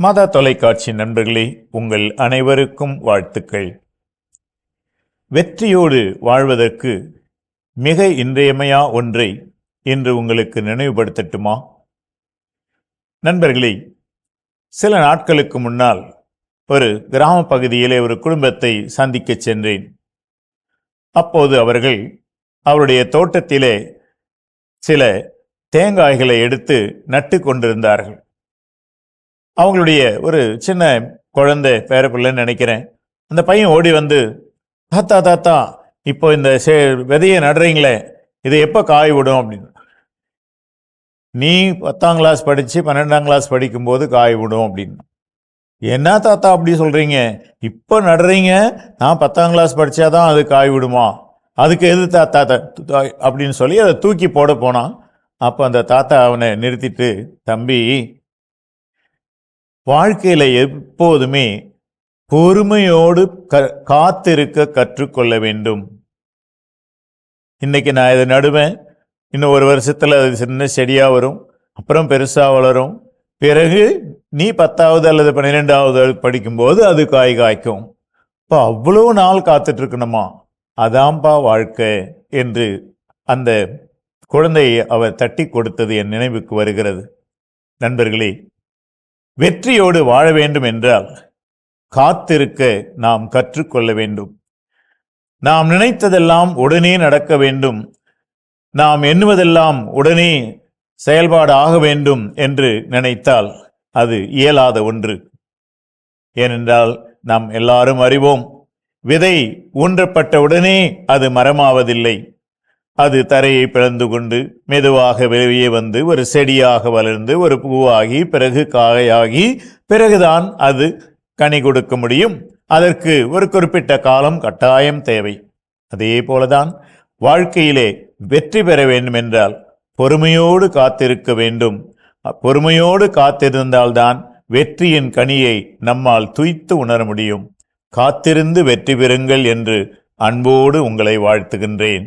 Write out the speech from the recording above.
மாதா தொலைக்காட்சி நண்பர்களே உங்கள் அனைவருக்கும் வாழ்த்துக்கள். வெற்றியோடு வாழ்வதற்கு மிக இன்றியமையா ஒன்றை இன்று உங்களுக்கு நினைவுபடுத்தட்டுமா? நண்பர்களே சில நாட்களுக்கு முன்னால் ஒரு கிராம பகுதியிலே ஒரு குடும்பத்தை சந்திக்கச் சென்றேன். அப்போது அவர்கள் அவருடைய தோட்டத்திலே சில தேங்காய்களை எடுத்து நட்டு கொண்டிருந்தார்கள். அவங்களுடைய ஒரு சின்ன குழந்தை பேரப்பிள்ளைன்னு நினைக்கிறேன். அந்த பையன் ஓடி வந்து தாத்தா தாத்தா இப்போ இந்த சே விதையை நடுறீங்களே இதை எப்போ காய் விடும்? அப்படின்னு. நீ பத்தாம் கிளாஸ் படித்து பன்னெண்டாம் கிளாஸ் படிக்கும்போது காய் விடும் அப்படின்னு. என்ன தாத்தா அப்படி சொல்கிறீங்க இப்போ நடுறீங்க நான் பத்தாம் கிளாஸ் படித்தாதான் அது காய் விடுமா? அதுக்கு எது தாத்தா அப்படின்னு சொல்லி அதை தூக்கி போட போனான். அப்போ அந்த தாத்தா அவனை நிறுத்திட்டு தம்பி வாழ்க்கையில் எப்போதுமே பொறுமையோடு க காத்திருக்க கற்றுக்கொள்ள வேண்டும். இன்னைக்கு நான் இதை நடுவேன். இன்னும் ஒரு வருஷத்தில் அது சின்ன செடியாக வரும். அப்புறம் பெருசாக வளரும். பிறகு நீ பத்தாவது அல்லது பன்னிரெண்டாவது படிக்கும்போது அது காய் காய்க்கும். இப்போ அவ்வளோ நாள் காத்துட்ருக்கணுமா? அதாம்பா வாழ்க்கை என்று அந்த குழந்தையை அவர் தட்டி கொடுத்தது என் நினைவுக்கு வருகிறது. நண்பர்களே வெற்றியோடு வாழ வேண்டும் என்றால் காத்திருக்க நாம் கற்றுக்கொள்ள வேண்டும். நாம் நினைத்ததெல்லாம் உடனே நடக்க வேண்டும். நாம் எண்ணுவதெல்லாம் உடனே செயல்பாடு ஆக வேண்டும் என்று நினைத்தால் அது இயலாத ஒன்று. ஏனென்றால் நாம் எல்லாரும் அறிவோம் விதை ஊன்றப்பட்ட உடனே அது மரமாவதில்லை. அது தரையை பிளந்து கொண்டு மெதுவாக வெளியே வந்து ஒரு செடியாக வளர்ந்து ஒரு பூவாகி பிறகு காயாகி பிறகுதான் அது கனி கொடுக்க முடியும். அதற்கு ஒரு குறிப்பிட்ட காலம் கட்டாயம் தேவை. அதே போலதான் வாழ்க்கையிலே வெற்றி பெற வேண்டும் என்றால் பொறுமையோடு காத்திருக்க வேண்டும். பொறுமையோடு காத்திருந்தால்தான் வெற்றியின் கனியை நம்மால் துய்த்து உணர முடியும். காத்திருந்து வெற்றி பெறுங்கள் என்று அன்போடு உங்களை வாழ்த்துகின்றேன்.